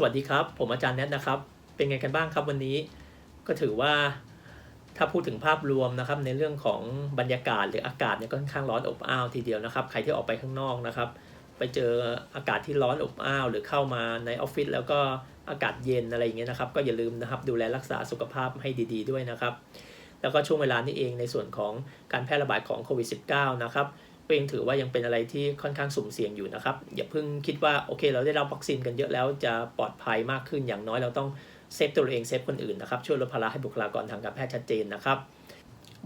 สวัสดีครับ ผมอาจารย์แนทนะครับ เป็นไงกันบ้างครับวันนี้ ก็ถือว่าถ้าพูดถึงภาพรวมนะครับ ในเรื่องของบรรยากาศหรืออากาศเนี่ยก็ค่อนข้างร้อนอบอ้าวทีเดียวนะครับ ใครที่ออกไปข้างนอกนะครับ ไปเจออากาศที่ร้อนอบอ้าว หรือเข้ามาในออฟฟิศแล้วก็อากาศเย็นอะไรอย่างเงี้ยนะครับ ก็อย่าลืมนะครับดูแลรักษาสุขภาพให้ดี ๆ ด้วยนะครับ แล้วก็ช่วงเวลานี้เองในส่วนของการแพร่ระบาดของโควิด -19 นะครับ ก็ยังถือว่ายังเป็นอะไรที่ค่อนข้างสุ่มเสี่ยงอยู่นะครับ อย่าเพิ่งคิดว่าโอเค เราได้รับวัคซีนกันเยอะแล้วจะปลอดภัยมากขึ้นอย่างน้อยเราต้องเซฟตัวเองเซฟคนอื่นนะครับช่วยลดภาระให้บุคลากรทางการแพทย์ชัดเจนนะครับ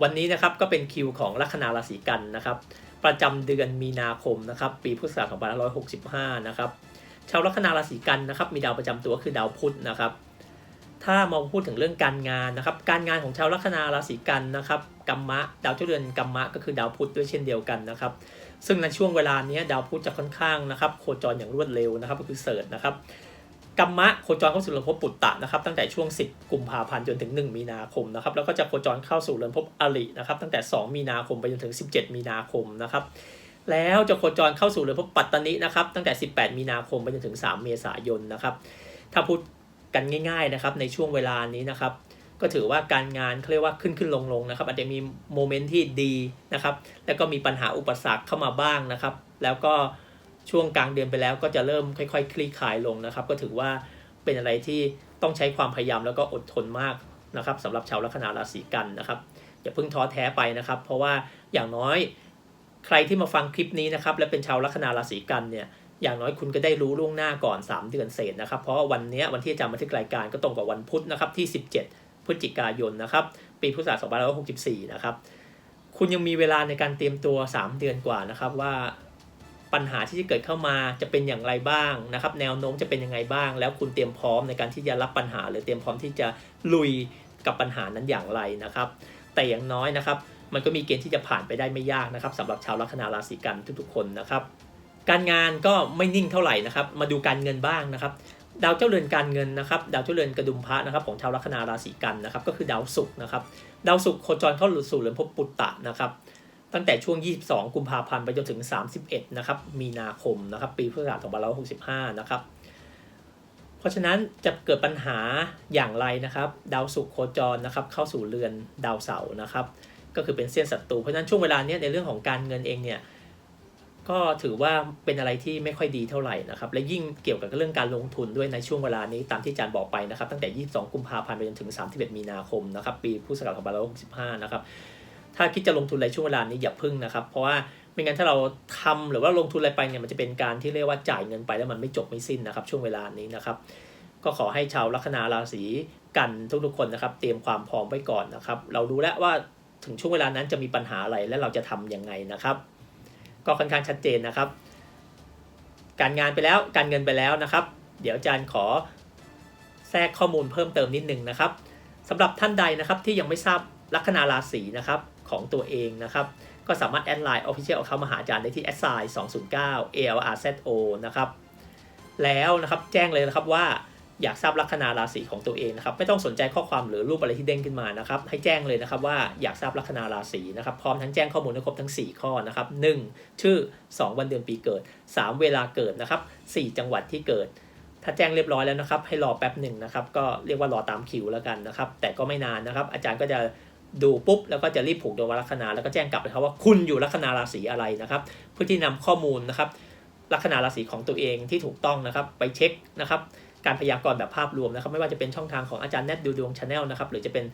วันนี้นะครับก็เป็นคิวของลัคนาราศีกันนะครับประจำเดือนมีนาคมนะครับปีพุทธศักราช2565นะครับชาวลัคนาราศีกันนะครับมีดาวประจำตัวคือดาวพุธนะครับ ถ้ามองพูดถึงเรื่องการงานนะครับ การงานของชาวลัคนาราศีกันนะครับกัมมะดาวเจ้าเรือนกัมมะก็คือดาวพุธด้วยเช่นเดียวกันนะครับ ซึ่งในช่วงเวลานี้ดาวพุธจะค่อนข้างนะครับโคจรอย่างรวดเร็วนะครับ ก็คือเสิร์ชนะครับกัมมะโคจรเข้าสู่เรือนภพปุตตะนะครับ ตั้งแต่ช่วง 10 กุมภาพันธ์จนถึง 1 มีนาคมนะครับแล้วก็จะโคจรเข้าสู่เรือนภพอรินะครับ ตั้งแต่ 2 มีนาคมไปจนถึง 17 มีนาคมนะครับแล้วจะโคจรเข้าสู่เรือนภพปัตตานินะครับตั้งแต่ 18 มีนาคมไปจนถึง 3 เมษายนนะครับถ้าพูด กันง่ายๆนะครับในช่วงเวลานี้นะครับก็ถือว่าการงานเขาเรียกว่าขึ้นขึ้นลงลงนะครับอาจจะมีโมเมนต์ที่ดีนะครับแล้วก็มีปัญหาอุปสรรคเข้ามาบ้างนะครับ แล้วก็ช่วงกลางเดือนไปแล้วก็จะเริ่มค่อย ๆ คลี่คลายลงนะครับ ก็ถือว่าเป็นอะไรที่ต้องใช้ความพยายามแล้วก็อดทนมากนะครับสำหรับชาวลัคนาราศีกันนะครับอย่าเพิ่งท้อแท้ไปนะครับ เพราะว่าอย่างน้อยใครที่มาฟังคลิปนี้นะครับ และเป็นชาวลัคนาราศีกันเนี่ย อย่างน้อยคุณก็ได้รู้ล่วงหน้าก่อน 3 เดือนเศษนะครับ เพราะว่าวันนี้วันที่อาจารย์บันทึกรายการก็ตรงกับวันพุธนะครับที่ 17 พฤศจิกายนนะครับ ปีพุทธศักราช2564 นะครับ คุณยังมีเวลาในการเตรียมตัว 3 เดือนกว่านะครับว่าปัญหาที่จะเกิดเข้ามาจะเป็นอย่างไรบ้างนะครับ แนวโน้มจะเป็นยังไงบ้าง แล้วคุณเตรียมพร้อมในการที่จะรับปัญหา หรือเตรียมพร้อมที่จะลุยกับปัญหานั้นอย่างไรนะครับ แต่อย่างน้อยนะครับ มันก็มีเกณฑ์ที่จะผ่านไปได้ไม่ยากนะครับสำหรับชาวลัคนาราศีกันทุกๆคนนะครับ การงานก็ไม่นิ่งเท่าไหร่นะครับ มาดูการเงินบ้างนะครับดาวเจ้าเรือนการเงินนะครับ ดาวเจ้าเรือนกระดุมพระนะครับของชาวลัคนาราศีกันนะครับ ก็คือดาวศุกร์นะครับ ดาวศุกร์โคจรเข้าสู่เรือนภพปุตตะนะครับ ตั้งแต่ช่วง 22 กุมภาพันธ์ไปจนถึง 31 นะครับ มีนาคมนะครับ ปีพุทธศักราช2565 นะครับ เพราะฉะนั้นจะเกิดปัญหาอย่างไรนะครับ ดาวศุกร์โคจรนะครับ เข้าสู่เรือนดาวเสาร์นะครับ ก็คือเป็นเส้นศัตรู เพราะฉะนั้นช่วงเวลาเนี้ยในเรื่องของการเงินเองเนี่ย ก็ถือว่าเป็นอะไรที่ไม่ค่อยดีเท่าไหร่นะครับ และยิ่งเกี่ยวกับเรื่องการลงทุนด้วยในช่วงเวลานี้ตามที่อาจารย์บอกไปนะครับ ตั้งแต่ 22 กุมภาพันธ์ไปจนถึง 31 มีนาคมนะครับ ปีพุทธศักราช2565 นะครับ ถ้าคิดจะลงทุนในช่วงเวลานี้อย่าพึ่งนะครับ เพราะว่าไม่งั้นถ้าเราทำหรือว่าลงทุนอะไรไปเนี่ยมันจะเป็นการที่เรียกว่าจ่ายเงินไปแล้วมันไม่จบไม่สิ้นนะครับ ช่วงเวลานี้นะครับ ก็ขอให้ชาวลัคนาราศีกันทุกๆคนนะครับ เตรียมความพร้อมไว้ก่อนนะครับ เรารู้แล้วว่าถึงช่วงเวลานั้นจะมีปัญหาอะไรและเราจะทํำยังไงนะครับ ก็ค่อนข้างชัดเจนนะครับ การงานไปแล้วการเงินไปแล้วนะครับ เดี๋ยวอาจารย์ขอแทรกข้อมูลเพิ่มเติมนิดนึงนะครับสำหรับท่านใดนะครับที่ยังไม่ทราบลัคนาราศีนะครับของตัวเองนะครับ ก็สามารถแอดไลน์ Official เอาเข้ามาหาอาจารย์ได้ที่แอดไซน์209 ALRZO นะครับ แล้วนะครับแจ้งเลยนะครับว่า อยากทราบลัคนาราศีของตัวเองนะครับไม่ต้องสนใจข้อความหรือรูปอะไรที่เด้งขึ้นมานะครับให้แจ้งเลยนะครับว่าอยากทราบลัคนาราศีนะครับพร้อมทั้งแจ้งข้อมูลให้ครบทั้ง 4 ข้อนะครับ 1. ชื่อ 2 วันเดือนปีเกิด 3 เวลาเกิดนะครับ 4 จังหวัดที่เกิด ถ้าแจ้งเรียบร้อยแล้วนะครับ ให้รอแป๊บหนึ่งนะครับก็เรียกว่ารอตามคิวแล้วกันนะครับ แต่ก็ไม่นานนะครับ อาจารย์ก็จะดูปุ๊บแล้วก็จะรีบผูกดวงลัคนาแล้วก็แจ้งกลับเลยครับว่าคุณอยู่ลัคนาราศีอะไรนะครับเพื่อที่นำข้อมูลนะครับลัคนาราศีของตัวเองที่ถูกต้องนะครับ ไปเช็คนะครับ การพยากรณ์แบบภาพรวมนะครับ ไม่ว่าจะเป็นช่องทางของอาจารย์แนทดูดวงชาแนลนะครับหรือจะเป็น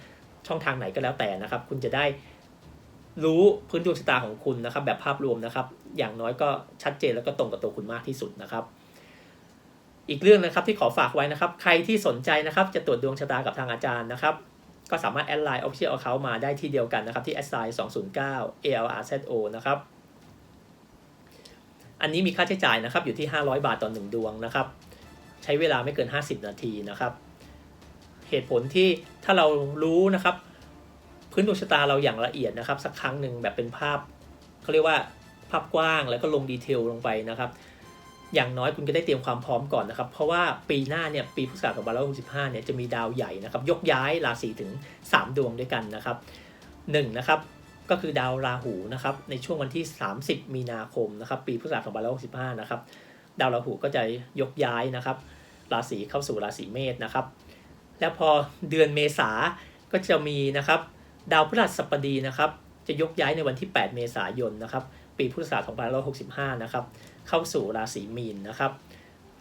ช่องทางไหนก็แล้วแต่นะครับ คุณจะได้รู้พื้นดวงชะตาของคุณนะครับ แบบภาพรวมนะครับ อย่างน้อยก็ชัดเจนแล้วก็ตรงกับตัวคุณมากที่สุดนะครับ อีกเรื่องนะครับที่ขอฝากไว้นะครับ ใครที่สนใจนะครับ จะตรวจดวงชะตากับทางอาจารย์นะครับ ก็สามารถแอดไลน์ Official Account มาได้ที่เดียวกันนะครับที่ s i 209 ALRZO นะครับอันนี้มีค่าใช้จ่ายนะครับอยู่ที่ 500 บาทต่อ 1 ดวงนะครับ ช้เวลาไม่เกิน 50 นาทีนะครับ เหตุผลที่ถ้าเรารู้นะครับ พื้นดวงชะตาเราอย่างละเอียดนะครับ สักครั้งหนึ่งแบบเป็นภาพเขาเรียกว่าภาพกว้างแล้วก็ลงดีเทลลงไปนะครับ อย่างน้อยคุณก็ได้เตรียมความพร้อมก่อนนะครับ เพราะว่าปีหน้าเนี่ยปีพุทธศักราช2565เนี่ยจะมีดาวใหญ่นะครับ ยกย้ายราศีถึง 3 ดวงด้วยกันนะครับ1นะครับก็คือดาวราหูนะครับในช่วงวันที่ 30 มีนาคมนะครับ ปีพุทธศักราช2565นะครับ ดาวราหูก็จะยกย้ายนะครับ ราศีเข้าสู่ราศีเมษนะครับ แล้วพอเดือนเมษาก็จะมีนะครับดาวพฤหัสบดีนะครับจะยกย้ายในวันที่ 8 เมษายนนะครับปีพุทธศักราช2565นะครับเข้าสู่ราศีมีนนะครับ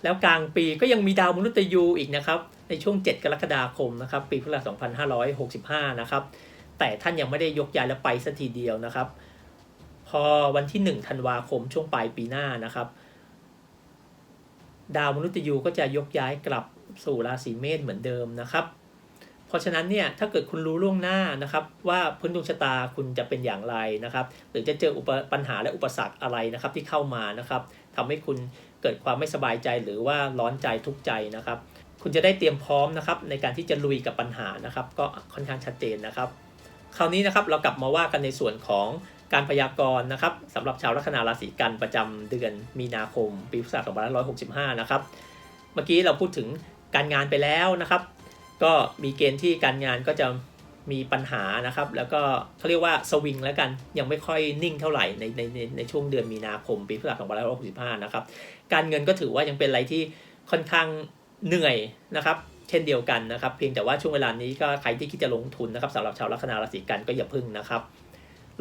แล้วกลางปีก็ยังมีดาวมนุษย์ยูอีกนะครับในช่วง 7 กรกฎาคมนะครับปีพุทธศักราช2565นะครับแต่ท่านยังไม่ได้ยกย้ายและไปสักทีเดียวนะครับ พอวันที่1ธันวาคมช่วงปลายปีหน้านะครับ ดาวมนุษย์ยูก็จะยกย้ายกลับสู่ราศีเมษเหมือนเดิมนะครับ เพราะฉะนั้นเนี่ยถ้าเกิดคุณรู้ล่วงหน้านะครับ ว่าพื้นดวงชะตาคุณจะเป็นอย่างไรนะครับ หรือจะเจออุปปัญหาและอุปสรรคอะไรนะครับที่เข้ามานะครับทำให้คุณเกิดความไม่สบายใจหรือว่าร้อนใจทุกใจนะครับ คุณจะได้เตรียมพร้อมนะครับในการที่จะลุยกับปัญหานะครับ ก็ค่อนข้างชัดเจนนะครับ คราวนี้นะครับเรากลับมาว่ากันในส่วนของ การพยากรณ์นะครับสำหรับชาวลัคนาราศีกันประจำเดือนมีนาคม ปีพุทธศักราช2565 นะครับ เมื่อกี้เราพูดถึงการงานไปแล้วนะครับ ก็มีเกณฑ์ที่การงานก็จะมีปัญหานะครับ แล้วก็เขาเรียกว่าสวิงแล้วกันยังไม่ค่อยนิ่งเท่าไหร่ในในในในช่วงเดือนมีนาคม ปีพุทธศักราช2565 นะครับ การเงินก็ถือว่ายังเป็นอะไรที่ค่อนข้างเหนื่อยนะครับเช่นเดียวกันนะครับ เพียงแต่ว่าช่วงเวลานี้ก็ใครที่คิดจะลงทุนนะครับสำหรับชาวลัคนาราศีกันก็อย่าพึ่งนะครับ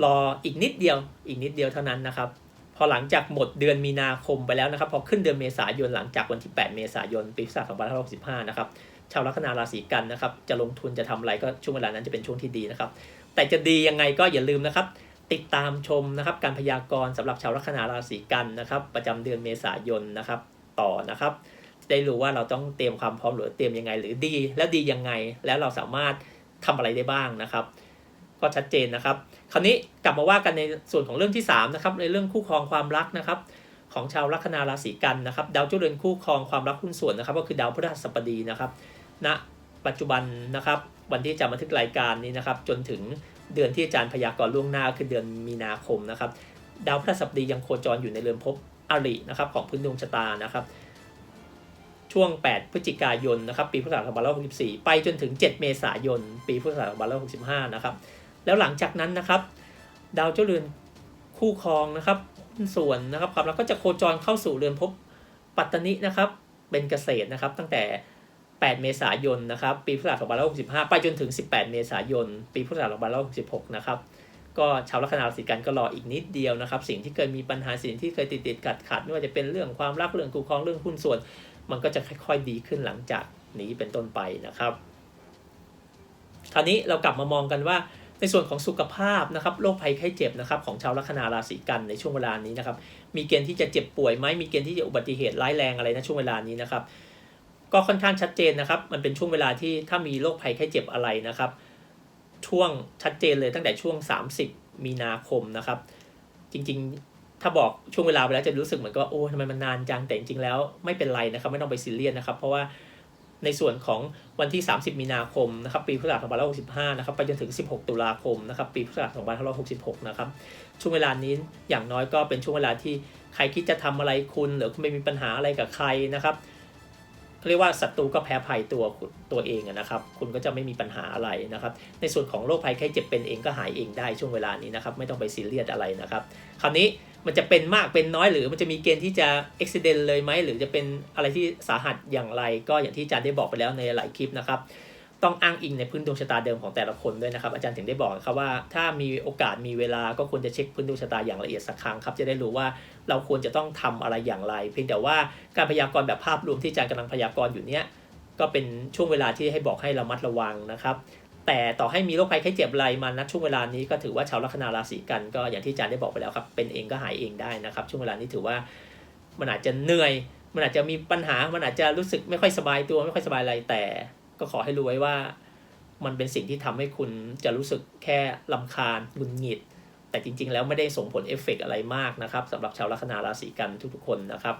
รออีกนิดเดียวอีกนิดเดียวเท่านั้นนะครับ พอหลังจากหมดเดือนมีนาคมไปแล้วนะครับ พอขึ้นเดือนเมษายนหลังจากวันที่ 8 เมษายนปีพุทธศักราช2565 นะครับชาวลัคนาราศีกันนะครับ จะลงทุนจะทำอะไรก็ช่วงเวลานั้นจะเป็นช่วงที่ดีนะครับ แต่จะดียังไงก็อย่าลืมนะครับ ติดตามชมนะครับการพยากรณ์สำหรับชาวลัคนาราศีกันนะครับ ประจำเดือนเมษายนนะครับ ต่อนะครับจะได้รู้ว่าเราต้องเตรียมความพร้อมหรือเตรียมยังไง หรือดี แล้วดียังไง แล้วเราสามารถทำอะไรได้บ้างนะครับ ก็ชัดเจนนะครับ คราวนี้กลับมาว่ากันในส่วนของเรื่องที่3นะครับในเรื่องคู่ครองความรักนะครับ ของชาวลัคนาราศีกันนะครับดาวเจ้าเรือนคู่ครองความรักหุ้นส่วนนะครับ ก็คือดาวพฤหัสบดีนะครับณปัจจุบันนะครับวันที่จะบันทึกรายการนี้นะครับ จนถึงเดือนที่อาจารย์พยากรณ์ล่วงหน้าคือเดือนมีนาคมนะครับ ดาวพฤหัสบดียังโคจรอยู่ในเรือนภพอรินะครับของพื้นดวงชะตานะครับ ช่วง 8 พฤศจิกายนนะครับ ปีพุทธศักราช2564 ไปจนถึง 7 เมษายน ปีพุทธศักราช2565 นะครับ แล้วหลังจากนั้นนะครับ ดาวเจ้าเรือนคู่ครองนะครับหุ้นส่วนนะครับความรักก็จะโคจรเข้าสู่เรือนภพปัตตนินะครับ เป็นเกษตรนะครับ ตั้งแต่ 8 เมษายนนะครับ ปีพุทธศักราช2565 ไปจนถึง 18 เมษายน ปีพุทธศักราช2566 นะครับ ก็ชาวลัคนาราศีกันก็รออีกนิดเดียวนะครับ สิ่งที่เคยมีปัญหาสิ่งที่เคยติดติดขัดขัดไม่ว่าจะเป็นเรื่องความรักเรื่องคู่ครองเรื่องหุ้นส่วน มันก็จะค่อยๆดีขึ้นหลังจากนี้เป็นต้นไปนะครับคราวนี้เรากลับมามองกันว่า ในส่วนของสุขภาพนะครับโรคภัยไข้เจ็บนะครับของชาวลัคนาราศีกันในช่วงเวลานี้นะครับมีเกณฑ์ที่จะเจ็บป่วยไหมมีเกณฑ์ที่จะอุบัติเหตุร้ายแรงอะไรนะช่วงเวลานี้นะครับ ก็ค่อนข้างชัดเจนนะครับ มันเป็นช่วงเวลาที่ถ้ามีโรคภัยไข้เจ็บอะไรนะครับ ช่วงชัดเจนเลยตั้งแต่ช่วง 30 มีนาคมนะครับ จริงๆถ้าบอกช่วงเวลาไปแล้วจะรู้สึกเหมือนกับโอ้ทำไมมันนานจังแต่จริงๆแล้วไม่เป็นไรนะครับ ไม่ต้องไปซีเรียสนะครับ เพราะว่า ในส่วนของวันที่ 30 มีนาคมนะครับปีพุทธศักราช2565นะครับไปจนถึง 16 ตุลาคมนะครับปีพุทธศักราช2566นะครับช่วงเวลานี้อย่างน้อยก็เป็นช่วงเวลาที่ใครคิดจะทำอะไรคุณ หรือคุณไม่มีปัญหาอะไรกับใครนะครับเรียกว่าศัตรูก็แพ้ภัยตัวตัวเองนะครับ คุณก็จะไม่มีปัญหาอะไรนะครับ ในส่วนของโรคภัยไข้เจ็บเป็นเองก็หายเองได้ช่วงเวลานี้นะครับ ไม่ต้องไปซีเรียสอะไรนะครับ คราวนี้ มันจะเป็นมากเป็นน้อยหรือมันจะมีเกณฑ์ที่จะอุบิเหตุเลยไหมหรือจะเป็นอะไรที่สาหัสอย่างไร ก็อย่างที่อาจารย์ได้บอกไปแล้วในหลายคลิปนะครับ ต้องอ้างอิงในพื้นดวงชะตาเดิมของแต่ละคนด้วยนะครับ อาจารย์ถึงได้บอกครับว่า ถ้ามีโอกาสมีเวลาก็ควรจะเช็คพื้นดวงชะตาอย่างละเอียดสักครั้งครับจะได้รู้ว่าเราควรจะต้องทำอะไรอย่างไร เพียงแต่ว่าการพยากรณ์แบบภาพรวมที่อาจารย์กำลังพยากรณ์อยู่เนี้ยก็เป็นช่วงเวลาที่ให้บอกให้ระมัดระวังนะครับ แต่ต่อให้มีโรคภัยไข้เจ็บอะไรมาณช่วงเวลานี้ก็ถือว่าชาวลัคนาราศีกันก็อย่างที่อาจารย์ได้บอกไปแล้วครับเป็นเองก็หายเองได้นะครับ ช่วงเวลานี้ถือว่ามันอาจจะเหนื่อย มันอาจจะมีปัญหา มันอาจจะรู้สึกไม่ค่อยสบายตัวไม่ค่อยสบายอะไรแต่ ก็ขอให้รู้ไว้ว่า มันเป็นสิ่งที่ทำให้คุณจะรู้สึกแค่ลำคาญหงุดหงิด แต่จริง ๆ แล้วไม่ได้ส่งผลเอฟเฟกอะไรมากนะครับสำหรับชาวลัคนาราศีกันทุกๆคนนะครับ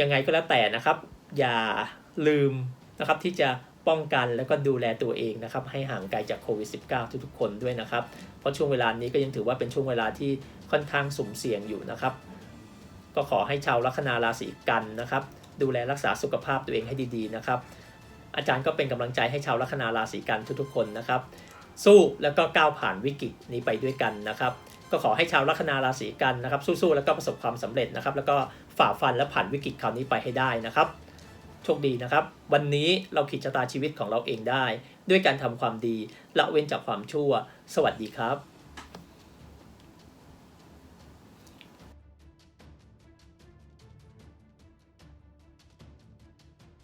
ยังไงก็แล้วแต่นะครับ อย่าลืมนะครับที่จะ ป้องกันแล้วก็ดูแลตัวเองนะครับให้ห่างไกลจากโควิด -19 ทุกๆคนด้วยนะครับ เพราะช่วงเวลานี้ก็ยังถือว่าเป็นช่วงเวลาที่ค่อนข้างสุ่มเสี่ยงอยู่นะครับ ก็ขอให้ชาวลัคนาราศีกันนะครับ ดูแลรักษาสุขภาพตัวเองให้ดีๆนะครับ อาจารย์ก็เป็นกำลังใจให้ชาวลัคนาราศีกันทุกๆ คนนะครับ สู้แล้วก็ก้าวผ่านวิกฤตนี้ไปด้วยกันนะครับ ก็ขอให้ชาวลัคนาราศีกันนะครับ สู้ๆแล้วก็ประสบความสำเร็จนะครับ แล้วก็ฝ่าฟันและผ่านวิกฤตคราวนี้ไปให้ได้นะครับ โชคดีนะครับ วันนี้เราขีดชะตาชีวิตของเราเองได้ ด้วยการทำความดีละเว้นจากความชั่ว สวัสดีครับ